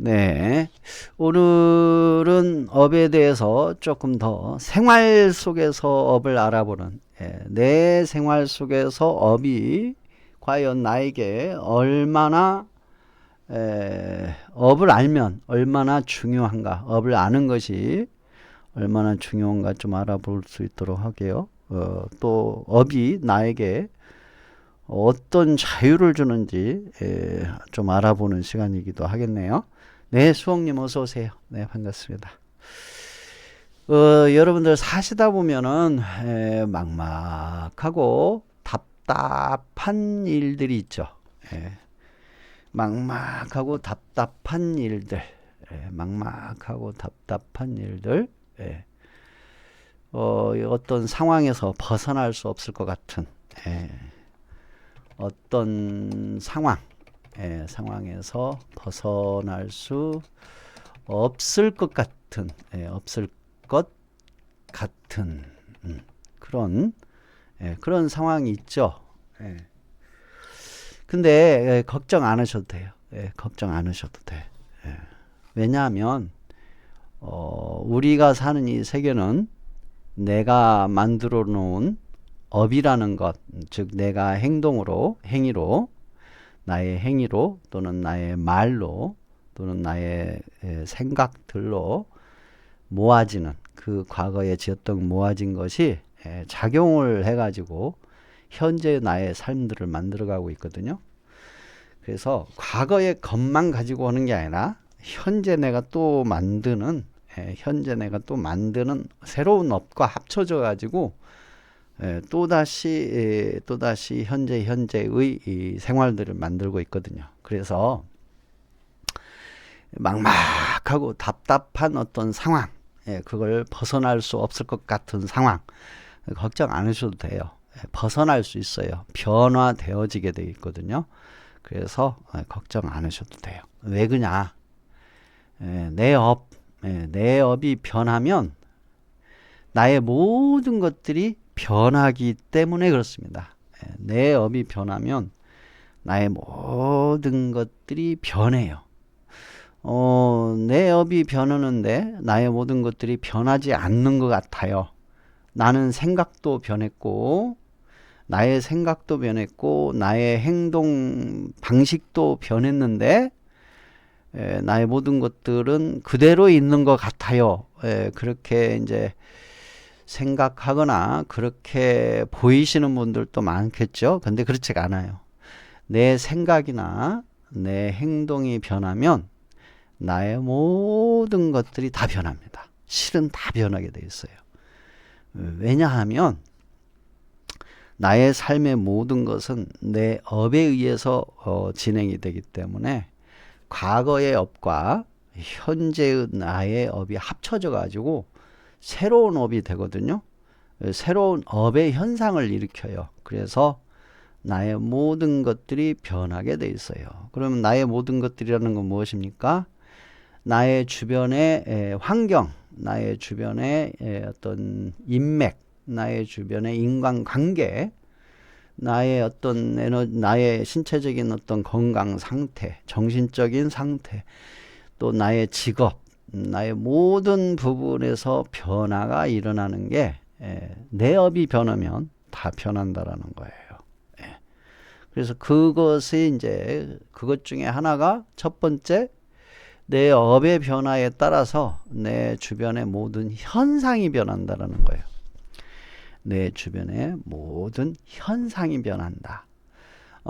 네. 오늘은 업에 대해서 조금 더 생활 속에서 업을 알아보는, 예, 내 생활 속에서 업이 과연 나에게 얼마나, 에, 업을 알면 얼마나 중요한가, 업을 아는 것이 얼마나 중요한가 좀 알아볼 수 있도록 하게요. 어, 또 업이 나에게 어떤 자유를 주는지 에, 좀 알아보는 시간이기도 하겠네요. 네, 수홍님 어서 오세요. 네, 반갑습니다. 어, 여러분들 사시다 보면은 에, 막막하고 답답한 일들이 있죠. 예, 막막하고 답답한 일들, 예, 막막하고 답답한 일들, 예, 어, 어떤 상황에서 벗어날 수 없을 것 같은 예, 어떤 상황, 예, 상황에서 벗어날 수 없을 것 같은, 예, 없을 것 같은 음, 그런 예, 그런 상황이 있죠. 예. 근데 예, 걱정 안 하셔도 돼요. 예, 걱정 안 하셔도 돼. 예. 왜냐하면 어, 우리가 사는 이 세계는 내가 만들어 놓은 업이라는 것, 즉 내가 행동으로, 행위로, 나의 행위로 또는 나의 말로 또는 나의 에, 생각들로 모아지는 그 과거에 지었던 모아진 것이 에, 작용을 해가지고 현재 나의 삶들을 만들어가고 있거든요. 그래서 과거의 것만 가지고 오는 게 아니라 현재 내가 또 만드는 에, 현재 내가 또 만드는 새로운 업과 합쳐져 가지고 에, 또다시 에, 또다시 현재 현재의 이 생활들을 만들고 있거든요. 그래서 막막하고 답답한 어떤 상황, 예, 그걸 벗어날 수 없을 것 같은 상황, 걱정 안 하셔도 돼요. 예, 벗어날 수 있어요. 변화되어지게 되어 있거든요. 그래서 예, 걱정 안 하셔도 돼요. 왜 그냐? 예, 내 업, 예, 내 업이 변하면 나의 모든 것들이 변하기 때문에 그렇습니다. 예, 내 업이 변하면 나의 모든 것들이 변해요. 어, 내 업이 변하는데 나의 모든 것들이 변하지 않는 것 같아요. 나는 생각도 변했고, 나의 생각도 변했고, 나의 행동 방식도 변했는데, 에, 나의 모든 것들은 그대로 있는 것 같아요. 에, 그렇게 이제 생각하거나 그렇게 보이시는 분들도 많겠죠. 근데 그렇지가 않아요. 내 생각이나 내 행동이 변하면 나의 모든 것들이 다 변합니다. 실은 다 변하게 돼 있어요. 왜냐하면 나의 삶의 모든 것은 내 업에 의해서 어, 진행이 되기 때문에 과거의 업과 현재의 나의 업이 합쳐져 가지고 새로운 업이 되거든요. 새로운 업의 현상을 일으켜요. 그래서 나의 모든 것들이 변하게 돼 있어요. 그러면 나의 모든 것들이라는 건 무엇입니까? 나의 주변의 환경, 나의 주변의 어떤 인맥, 나의 주변의 인간관계, 나의 어떤 에너, 나의 신체적인 어떤 건강 상태, 정신적인 상태, 또 나의 직업, 나의 모든 부분에서 변화가 일어나는 게 내 업이 변하면 다 변한다라는 거예요. 그래서 그것이 이제 그것 중에 하나가 첫 번째 내 업의 변화에 따라서 내 주변의 모든 현상이 변한다라는 거예요. 내 주변의 모든 현상이 변한다.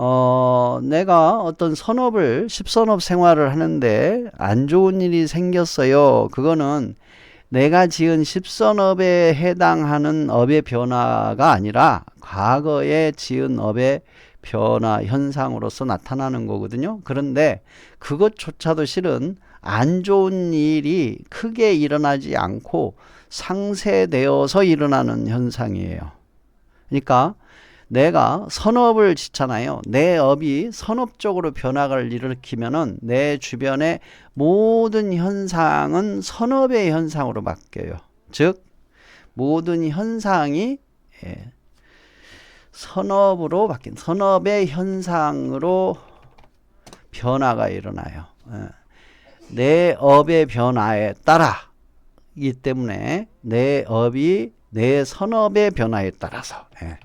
어, 내가 어떤 선업을, 십선업 생활을 하는데 안 좋은 일이 생겼어요. 그거는 내가 지은 십선업에 해당하는 업의 변화가 아니라 과거에 지은 업의 변화 현상으로서 나타나는 거거든요. 그런데 그것조차도 실은 안 좋은 일이 크게 일어나지 않고 상쇄되어서 일어나는 현상이에요. 그러니까 내가 선업을 짓잖아요. 내 업이 선업적으로 변화를 일으키면은 내 주변의 모든 현상은 선업의 현상으로 바뀌어요. 즉, 모든 현상이 예, 선업으로 바뀐 선업의 현상으로 변화가 일어나요. 예. 내 업의 변화에 따라 이기 때문에 내 업이 내 선업의 변화에 따라서 예.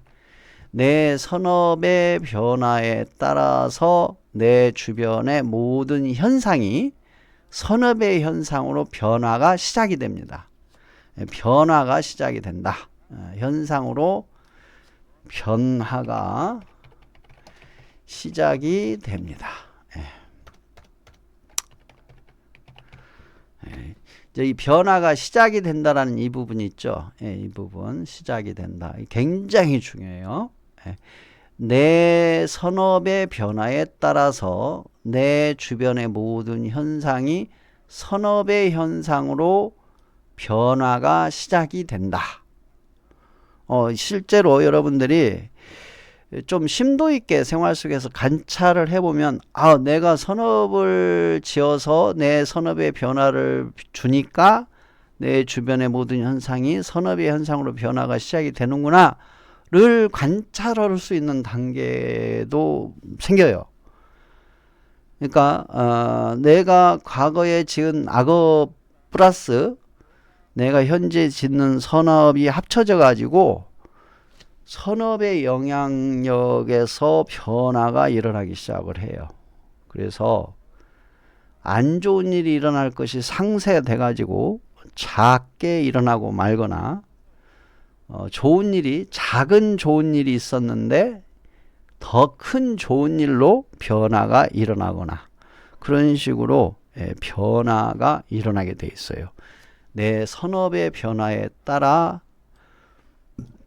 내 선업의 변화에 따라서 내 주변의 모든 현상이 선업의 현상으로 변화가 시작이 됩니다. 예, 변화가 시작이 된다. 어, 현상으로 변화가 시작이 됩니다. 예. 이제 이 변화가 시작이 된다라는 이 부분 있죠. 예, 이 부분 시작이 된다. 굉장히 중요해요. 예. 내 선업의 변화에 따라서 내 주변의 모든 현상이 선업의 현상으로 변화가 시작이 된다. 어, 실제로 여러분들이 좀 심도 있게 생활 속에서 관찰을 해보면 아 내가 선업을 지어서 내 선업의 변화를 주니까 내 주변의 모든 현상이 선업의 현상으로 변화가 시작이 되는구나 를 관찰할 수 있는 단계도 생겨요. 그러니까 어, 내가 과거에 지은 악업 플러스 내가 현재 짓는 선업이 합쳐져 가지고 선업의 영향력에서 변화가 일어나기 시작을 해요. 그래서 안 좋은 일이 일어날 것이 상쇄돼 가지고 작게 일어나고 말거나 어, 좋은 일이 작은 좋은 일이 있었는데 더 큰 좋은 일로 변화가 일어나거나 그런 식으로 예, 변화가 일어나게 돼 있어요. 내 선업의 변화에 따라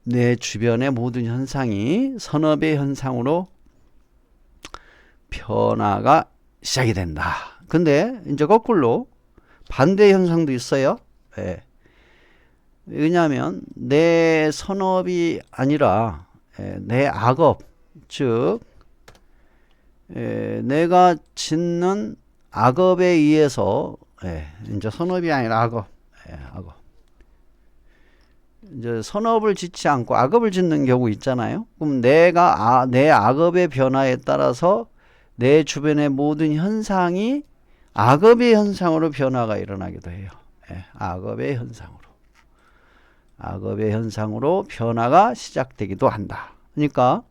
내 주변의 모든 현상이 선업의 현상으로 변화가 시작이 된다. 근데 이제 거꾸로 반대 현상도 있어요. 예. 왜냐하면 내 선업이 아니라 예, 내 악업, 즉 예, 내가 짓는 악업에 의해서 예, 이제 선업이 아니라 악업, 예, 악업. 이제 선업을 짓지 않고 악업을 짓는 경우 있잖아요. 그럼 내가 아, 내 악업의 변화에 따라서 내 주변의 모든 현상이 악업의 현상으로 변화가 일어나기도 해요. 예, 악업의 현상으로. 악업의 현상으로 변화가 시작되기도 한다. 그러니까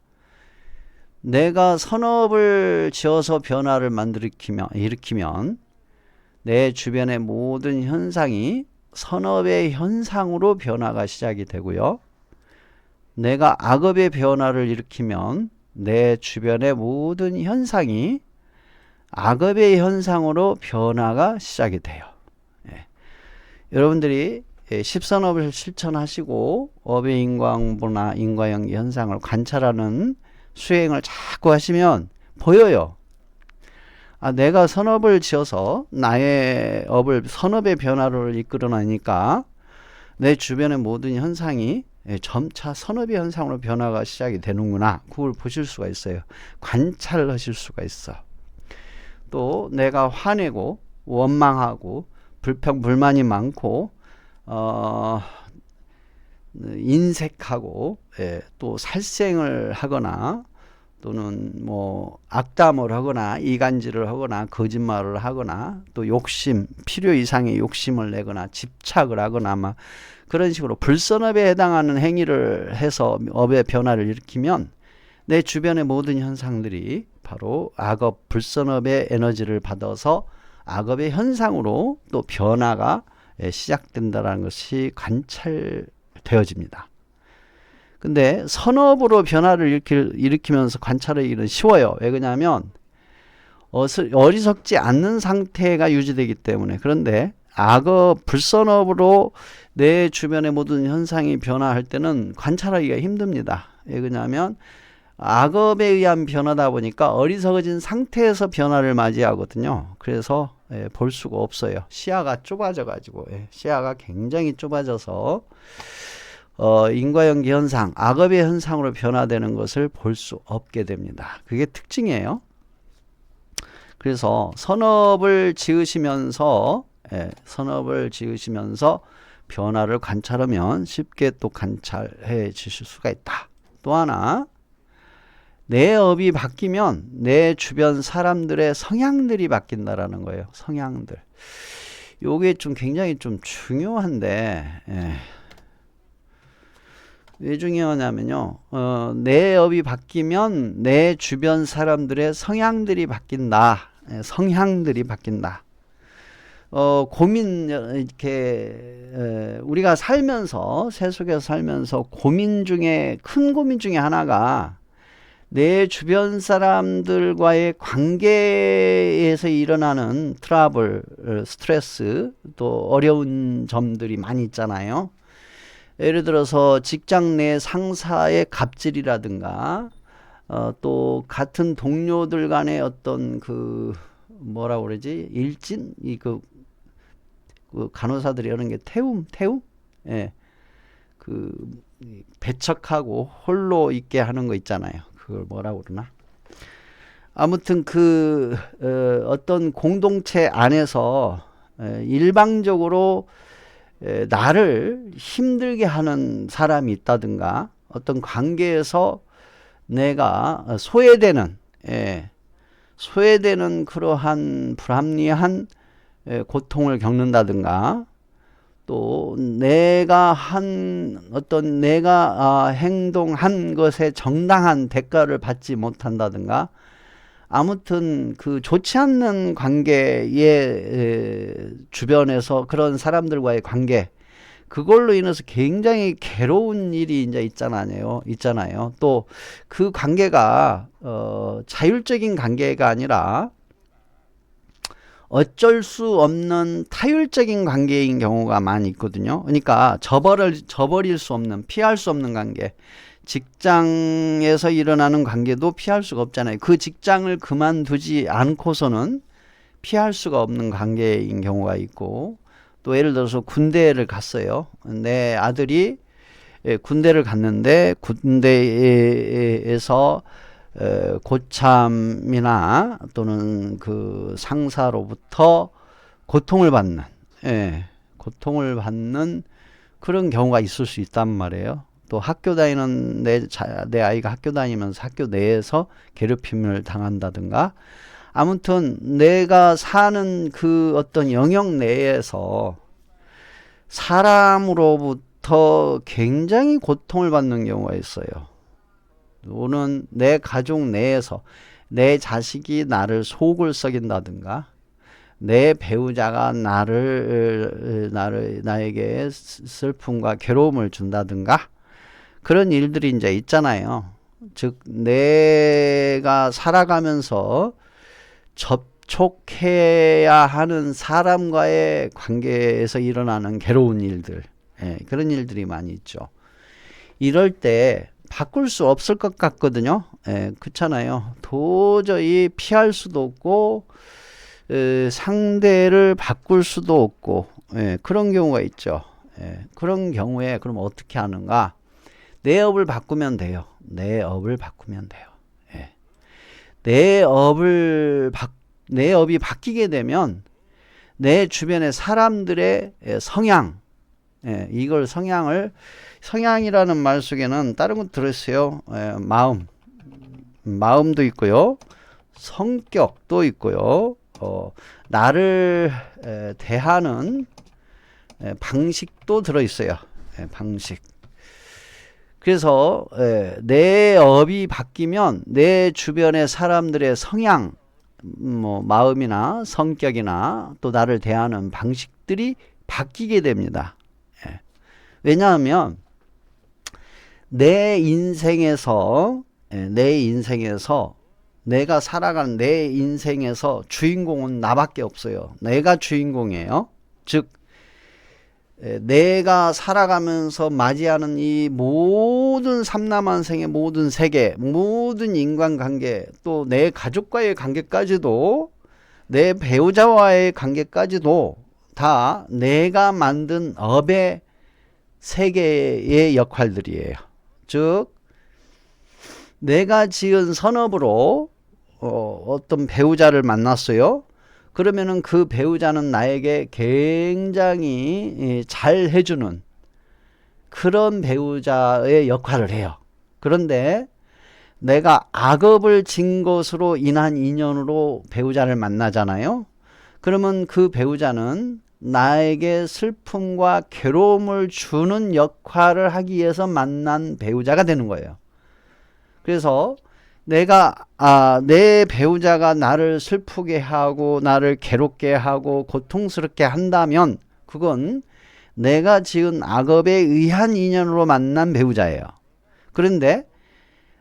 내가 선업을 지어서 변화를 만들키면 일으키면 내 주변의 모든 현상이 선업의 현상으로 변화가 시작이 되고요. 내가 악업의 변화를 일으키면 내 주변의 모든 현상이 악업의 현상으로 변화가 시작이 돼요. 예. 여러분들이 예, 십선업을 실천하시고 업의 인과응보나 인과연기 현상을 관찰하는 수행을 자꾸 하시면 보여요. 아, 내가 선업을 지어서 나의 업을 선업의 변화를 이끌어내니까 내 주변의 모든 현상이 예, 점차 선업의 현상으로 변화가 시작이 되는구나. 그걸 보실 수가 있어요. 관찰하실 수가 있어. 또 내가 화내고 원망하고 불평 불만이 많고 어 인색하고 예, 또 살생을 하거나 또는 뭐 악담을 하거나 이간질을 하거나 거짓말을 하거나 또 욕심 필요 이상의 욕심을 내거나 집착을 하거나 막 그런 식으로 불선업에 해당하는 행위를 해서 업의 변화를 일으키면 내 주변의 모든 현상들이 바로 악업 불선업의 에너지를 받아서 악업의 현상으로 또 변화가 시작된다는 것이 관찰되어집니다. 근데 선업으로 변화를 일으키면서 관찰하기는 쉬워요. 왜 그러냐면 어리석지 않는 상태가 유지되기 때문에 그런데 악업 불선업으로 내 주변의 모든 현상이 변화할 때는 관찰하기가 힘듭니다. 왜 그러냐면 악업에 의한 변화다 보니까 어리석어진 상태에서 변화를 맞이하거든요. 그래서 예, 볼 수가 없어요. 시야가 좁아져 가지고 예, 시야가 굉장히 좁아져서 어, 인과연기 현상, 악업의 현상으로 변화되는 것을 볼 수 없게 됩니다. 그게 특징이에요. 그래서 선업을 지으시면서 예, 선업을 지으시면서 변화를 관찰하면 쉽게 또 관찰해 주실 수가 있다. 또 하나 내 업이 바뀌면 내 주변 사람들의 성향들이 바뀐다라는 거예요. 성향들. 요게 좀 굉장히 좀 중요한데, 예. 왜 중요하냐면요. 어, 내 업이 바뀌면 내 주변 사람들의 성향들이 바뀐다. 예, 성향들이 바뀐다. 어, 고민, 이렇게, 에, 우리가 살면서, 세속에서 살면서 고민 중에, 큰 고민 중에 하나가 내 주변 사람들과의 관계에서 일어나는 트러블, 어, 스트레스, 또 어려운 점들이 많이 있잖아요. 예를 들어서 직장 내 상사의 갑질이라든가, 어, 또 같은 동료들 간의 어떤 그 뭐라 그러지 일진 이그 그 간호사들이 하는 게 태움 태움 예. 그 배척하고 홀로 있게 하는 거 있잖아요. 그걸 뭐라고 그러나? 아무튼 그 어, 어떤 공동체 안에서 에, 일방적으로 에, 나를 힘들게 하는 사람이 있다든가 어떤 관계에서 내가 소외되는 예, 소외되는 그러한 불합리한 예, 고통을 겪는다든가 또 내가 한 어떤 내가 아, 행동한 것에 정당한 대가를 받지 못한다든가 아무튼 그 좋지 않는 관계의 에, 주변에서 그런 사람들과의 관계 그걸로 인해서 굉장히 괴로운 일이 이제 있잖아요. 있잖아요. 또 그 관계가 어 자율적인 관계가 아니라 어쩔 수 없는 타율적인 관계인 경우가 많이 있거든요. 그러니까 저버릴 저버릴 수 없는 피할 수 없는 관계. 직장에서 일어나는 관계도 피할 수가 없잖아요. 그 직장을 그만두지 않고서는 피할 수가 없는 관계인 경우가 있고 또 예를 들어서 군대를 갔어요. 내 아들이 예, 군대를 갔는데 군대에서 고참이나 또는 그 상사로부터 고통을 받는, 예, 고통을 받는 그런 경우가 있을 수 있단 말이에요. 또 학교 다니는 내, 자, 내 아이가 학교 다니면서 학교 내에서 괴롭힘을 당한다든가 아무튼 내가 사는 그 어떤 영역 내에서 사람으로부터 굉장히 고통을 받는 경우가 있어요. 또는 내 가족 내에서 내 자식이 나를 속을 썩인다든가 내 배우자가 나를 나를 나에게 슬픔과 괴로움을 준다든가 그런 일들이 이제 있잖아요. 즉 내가 살아가면서 접촉해야 하는 사람과의 관계에서 일어나는 괴로운 일들, 예, 그런 일들이 많이 있죠. 이럴 때 바꿀 수 없을 것 같거든요. 예, 그렇잖아요. 도저히 피할 수도 없고 에, 상대를 바꿀 수도 없고 예, 그런 경우가 있죠. 예, 그런 경우에 그럼 어떻게 하는가? 내 업을 바꾸면 돼요. 내 업을 바꾸면 돼요. 예. 내 업을 바, 내 업이 바뀌게 되면 내 주변의 사람들의 성향, 예, 이걸 성향을 성향이라는 말 속에는 다른 것 들었어요. 예, 마음, 마음도 있고요, 성격도 있고요, 어, 나를 에, 대하는 에, 방식도 들어 있어요. 예, 방식. 그래서 에, 내 업이 바뀌면 내 주변의 사람들의 성향, 뭐 마음이나 성격이나 또 나를 대하는 방식들이 바뀌게 됩니다. 예. 왜냐하면 내 인생에서 예, 내 인생에서 내가 살아가는 내 인생에서 주인공은 나밖에 없어요. 내가 주인공이에요. 즉 예, 내가 살아가면서 맞이하는 이 모든 삼남한생의 모든 세계, 모든 인간관계, 또 내 가족과의 관계까지도 내 배우자와의 관계까지도 다 내가 만든 업의 세계의 역할들이에요. 즉 내가 지은 선업으로 어, 어떤 배우자를 만났어요. 그러면은 그 배우자는 나에게 굉장히 잘 해주는 그런 배우자의 역할을 해요. 그런데 내가 악업을 진 것으로 인한 인연으로 배우자를 만나잖아요. 그러면 그 배우자는 나에게 슬픔과 괴로움을 주는 역할을 하기 위해서 만난 배우자가 되는 거예요. 그래서 내가 아, 내 배우자가 나를 슬프게 하고 나를 괴롭게 하고 고통스럽게 한다면 그건 내가 지은 악업에 의한 인연으로 만난 배우자예요. 그런데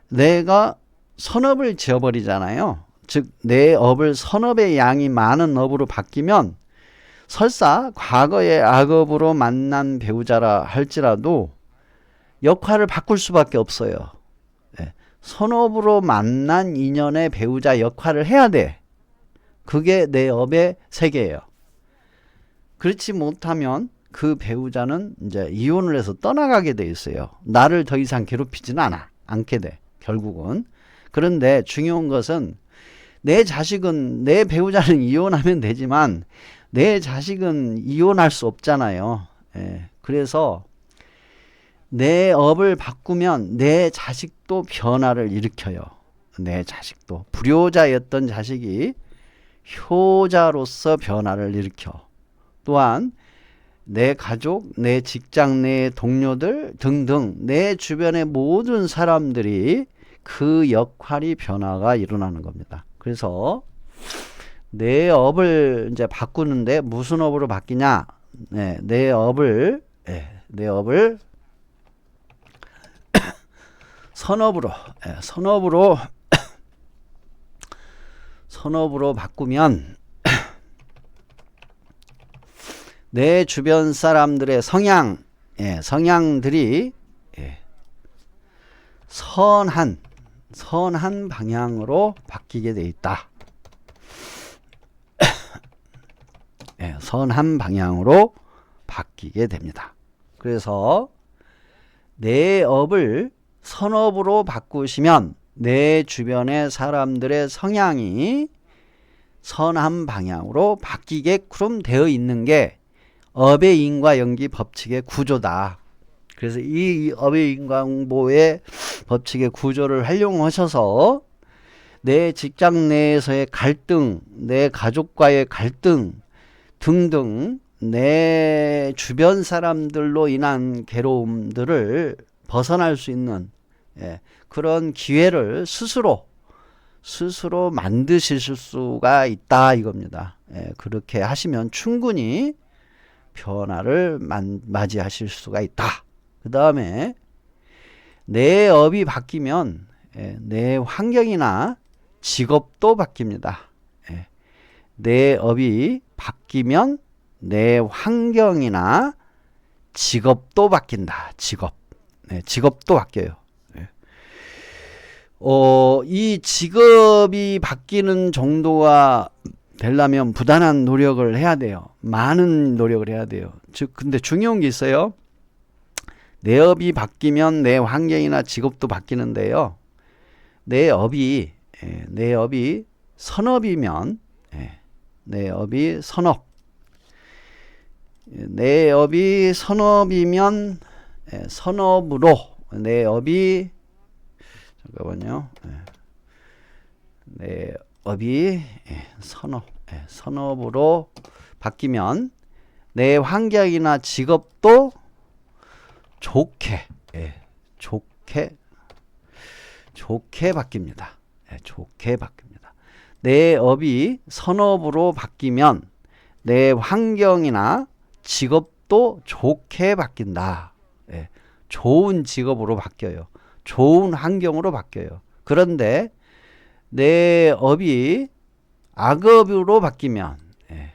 내가 선업을 지어버리잖아요. 즉, 내 업을 선업의 양이 많은 업으로 바뀌면 설사 과거의 악업으로 만난 배우자라 할지라도 역할을 바꿀 수밖에 없어요. 예. 선업으로 만난 인연의 배우자 역할을 해야 돼. 그게 내 업의 세계예요. 그렇지 못하면 그 배우자는 이제 이혼을 해서 떠나가게 돼 있어요. 나를 더 이상 괴롭히지는 않아. 않게 돼. 결국은. 그런데 중요한 것은 내 자식은 내 배우자는 이혼하면 되지만 내 자식은 이혼할 수 없잖아요. 예. 그래서 내 업을 바꾸면 내 자식도 변화를 일으켜요. 내 자식도 불효자였던 자식이 효자로서 변화를 일으켜. 또한 내 가족, 내 직장 내 동료들 등등 내 주변의 모든 사람들이 그 역할이 변화가 일어나는 겁니다. 그래서 내 업을 이제 바꾸는데 무슨 업으로 바뀌냐? 네, 내 업을 네, 내 업을 선업으로 네, 선업으로 선업으로 바꾸면 내 주변 사람들의 성향, 예, 성향들이 예, 선한 선한 방향으로 바뀌게 돼 있다. 예, 선한 방향으로 바뀌게 됩니다. 그래서 내 업을 선업으로 바꾸시면 내 주변의 사람들의 성향이 선한 방향으로 바뀌게끔 되어 있는 게 업의 인과 연기 법칙의 구조다. 그래서 이 업의 인과응보의 법칙의 구조를 활용하셔서 내 직장 내에서의 갈등, 내 가족과의 갈등 등등 내 주변 사람들로 인한 괴로움들을 벗어날 수 있는 예, 그런 기회를 스스로 스스로 만드실 수가 있다 이겁니다. 예, 그렇게 하시면 충분히 변화를 만, 맞이하실 수가 있다. 그 다음에 내 업이 바뀌면 예, 내 환경이나 직업도 바뀝니다. 예, 내 업이 바뀌면 내 환경이나 직업도 바뀐다. 직업. 네, 직업도 바뀌어요. 예. 어, 이 직업이 바뀌는 정도가 되려면 부단한 노력을 해야 돼요. 많은 노력을 해야 돼요. 즉, 근데 중요한 게 있어요. 내 업이 바뀌면 내 환경이나 직업도 바뀌는데요. 내 업이, 예, 내 업이 선업이면, 예, 내 업이 선업. 내 업이 선업이면, 예, 선업으로, 내 업이, 잠깐만요. 예. 내 업이 선업, 선업으로 바뀌면 내 환경이나 직업도 좋게, 좋게, 좋게 바뀝니다. 좋게 바뀝니다. 내 업이 선업으로 바뀌면 내 환경이나 직업도 좋게 바뀐다. 좋은 직업으로 바뀌어요. 좋은 환경으로 바뀌어요. 그런데 내 업이 악업으로 바뀌면 예.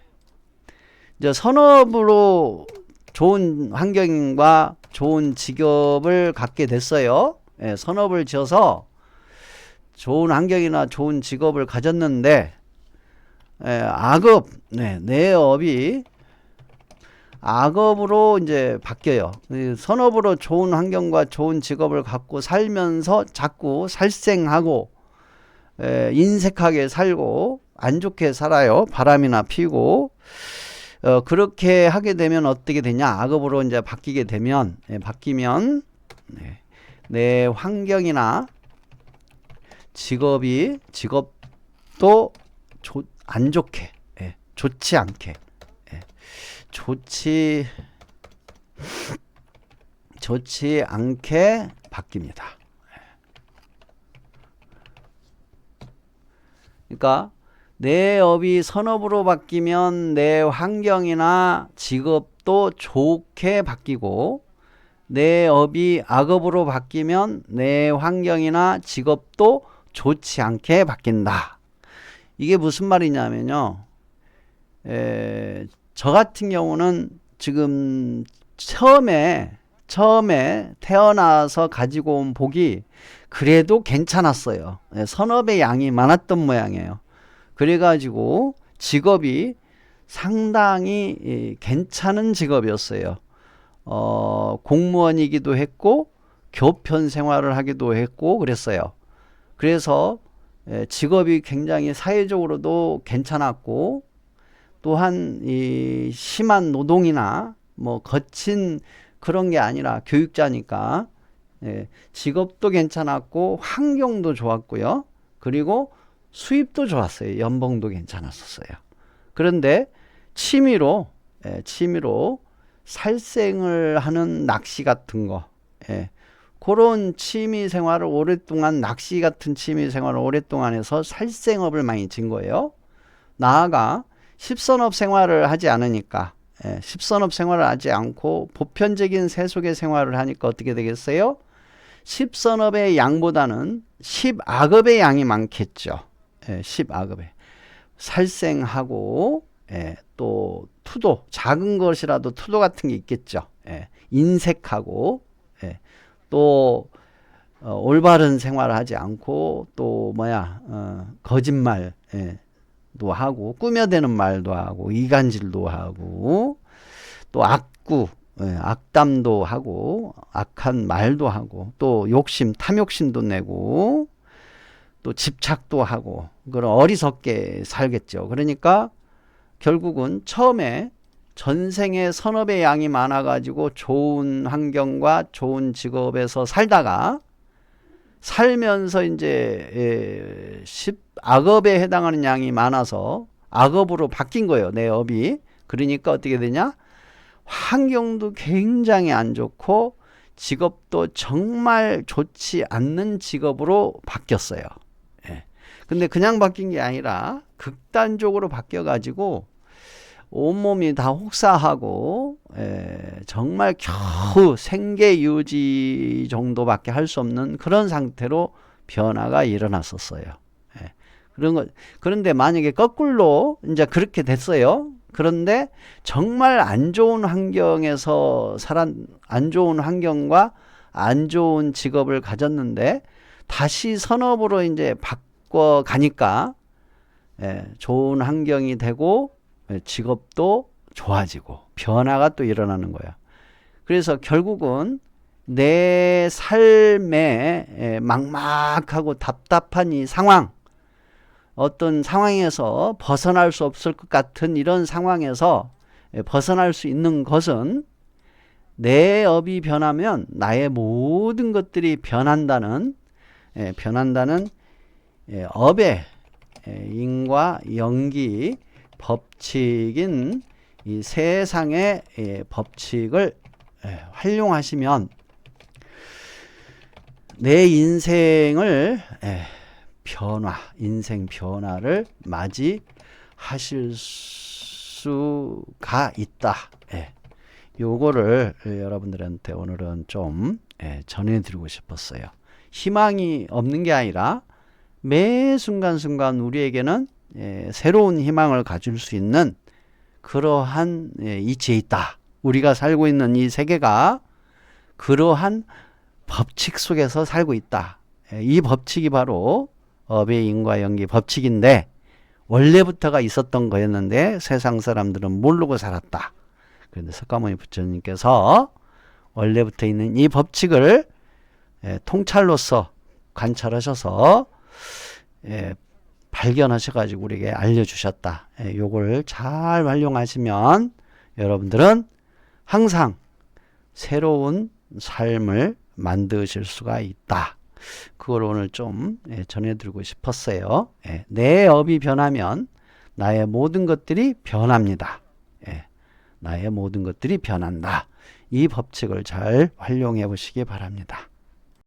이제 선업으로 좋은 환경과 좋은 직업을 갖게 됐어요. 예, 선업을 지어서 좋은 환경이나 좋은 직업을 가졌는데 예, 악업, 네, 내 업이 악업으로 이제 바뀌어요. 선업으로 좋은 환경과 좋은 직업을 갖고 살면서 자꾸 살생하고 에, 인색하게 살고 안 좋게 살아요. 바람이나 피고 어, 그렇게 하게 되면 어떻게 되냐? 악업으로 이제 바뀌게 되면 예, 바뀌면 네, 내 환경이나 직업이 직업도 좋- 안 좋게 예, 좋지 않게 예, 좋지 좋지 않게 바뀝니다. 그러니까 내 업이 선업으로 바뀌면 내 환경이나 직업도 좋게 바뀌고 내 업이 악업으로 바뀌면 내 환경이나 직업도 좋지 않게 바뀐다. 이게 무슨 말이냐면요. 에, 저 같은 경우는 지금 처음에 처음에 태어나서 가지고 온 복이 그래도 괜찮았어요. 예, 선업의 양이 많았던 모양이에요. 그래가지고 직업이 상당히 이, 괜찮은 직업이었어요. 어, 공무원이기도 했고 교편 생활을 하기도 했고 그랬어요. 그래서 예, 직업이 굉장히 사회적으로도 괜찮았고 또한 이 심한 노동이나 뭐 거친 그런 게 아니라 교육자니까 예, 직업도 괜찮았고 환경도 좋았고요. 그리고 수입도 좋았어요. 연봉도 괜찮았었어요. 그런데 취미로 예, 취미로 살생을 하는 낚시 같은 거 예, 그런 취미 생활을 오랫동안 낚시 같은 취미 생활을 오랫동안 해서 살생업을 많이 진 거예요. 나아가 십선업 생활을 하지 않으니까 예, 십선업 생활을 하지 않고 보편적인 세속의 생활을 하니까 어떻게 되겠어요? 십선업의 양보다는 십악업의 양이 많겠죠. 예, 십악업에 살생하고 예, 또 투도 작은 것이라도 투도 같은 게 있겠죠. 예, 인색하고 예, 또 어, 올바른 생활을 하지 않고 또 뭐야 어, 거짓말 예, 도 하고 꾸며대는 말도 하고 이간질도 하고 또 악구 예, 악담도 하고 악한 말도 하고 또 욕심 탐욕심도 내고 또 집착도 하고 그런 어리석게 살겠죠. 그러니까 결국은 처음에 전생에 선업의 양이 많아가지고 좋은 환경과 좋은 직업에서 살다가 살면서 이제 예, 십 악업에 해당하는 양이 많아서 악업으로 바뀐 거예요. 내 업이. 그러니까 어떻게 되냐? 환경도 굉장히 안 좋고 직업도 정말 좋지 않는 직업으로 바뀌었어요. 예. 근데 그냥 바뀐 게 아니라 극단적으로 바뀌어 가지고 온몸이 다 혹사하고 에, 정말 겨우 생계 유지 정도밖에 할 수 없는 그런 상태로 변화가 일어났었어요. 예. 그런 거 그런데 만약에 거꾸로 이제 그렇게 됐어요. 그런데 정말 안 좋은 환경에서 살아 안 좋은 환경과 안 좋은 직업을 가졌는데 다시 선업으로 이제 바꿔 가니까 예, 좋은 환경이 되고 예, 직업도 좋아지고 변화가 또 일어나는 거야. 그래서 결국은 내 삶에 예, 막막하고 답답한 이 상황, 어떤 상황에서 벗어날 수 없을 것 같은 이런 상황에서 예, 벗어날 수 있는 것은 내 업이 변하면 나의 모든 것들이 변한다는 예, 변한다는 예, 업의 예, 인과 연기 법칙인 이 세상의 예, 법칙을 예, 활용하시면 내 인생을 예, 변화, 인생 변화를 맞이하실 수가 있다. 예. 요거를 여러분들한테 오늘은 좀 예, 전해드리고 싶었어요. 희망이 없는 게 아니라 매 순간순간 우리에게는 예, 새로운 희망을 가질 수 있는 그러한 예, 이치에 있다. 우리가 살고 있는 이 세계가 그러한 법칙 속에서 살고 있다. 예, 이 법칙이 바로 업의 인과 연기 법칙인데 원래부터가 있었던 거였는데 세상 사람들은 모르고 살았다. 그런데 석가모니 부처님께서 원래부터 있는 이 법칙을 예, 통찰로서 관찰하셔서 예, 발견하셔가지고 우리에게 알려주셨다. 예, 요걸 잘 활용하시면 여러분들은 항상 새로운 삶을 만드실 수가 있다. 그걸 오늘 좀 예, 전해드리고 싶었어요. 예, 내 업이 변하면 나의 모든 것들이 변합니다. 예, 나의 모든 것들이 변한다. 이 법칙을 잘 활용해 보시기 바랍니다.